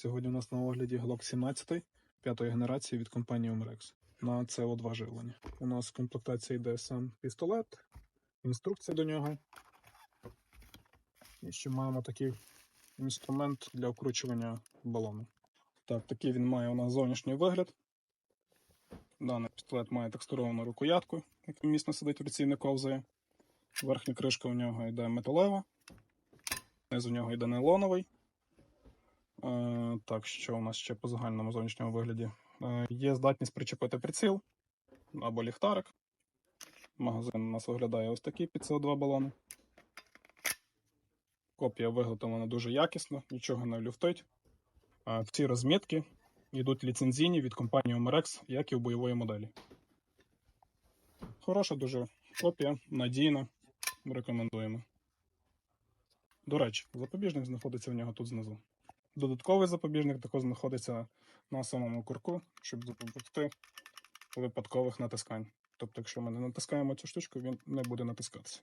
Сьогодні у нас на огляді Glock 17 п'ятої генерації від компанії Omrex на CO2 живлення. У нас в комплектації йде сам пістолет, інструкція до нього. І ще маємо такий інструмент для вкручування балону. Так, такий він має у нас зовнішній вигляд. Даний пістолет має текстуровану рукоятку, яка міцно сидить в руці, не ковзає. Верхня кришка у нього йде металева, низ у нього йде нейлоновий. Е, так, що у нас ще по загальному зовнішньому вигляді? Е, є здатність причепити приціл або ліхтарик. Магазин у нас виглядає ось такий під CO2 балони. Копія виготовлена дуже якісно, нічого не люфтить. Е, в ці розмітки йдуть ліцензійні від компанії Omerex, як і в бойової моделі. Хороша дуже копія, надійна. Рекомендуємо. До речі, запобіжник знаходиться в нього тут знизу. Додатковий запобіжник також знаходиться на самому курку, щоб запобігти випадкових натискань. Тобто, якщо ми не натискаємо цю штучку, він не буде натискатися.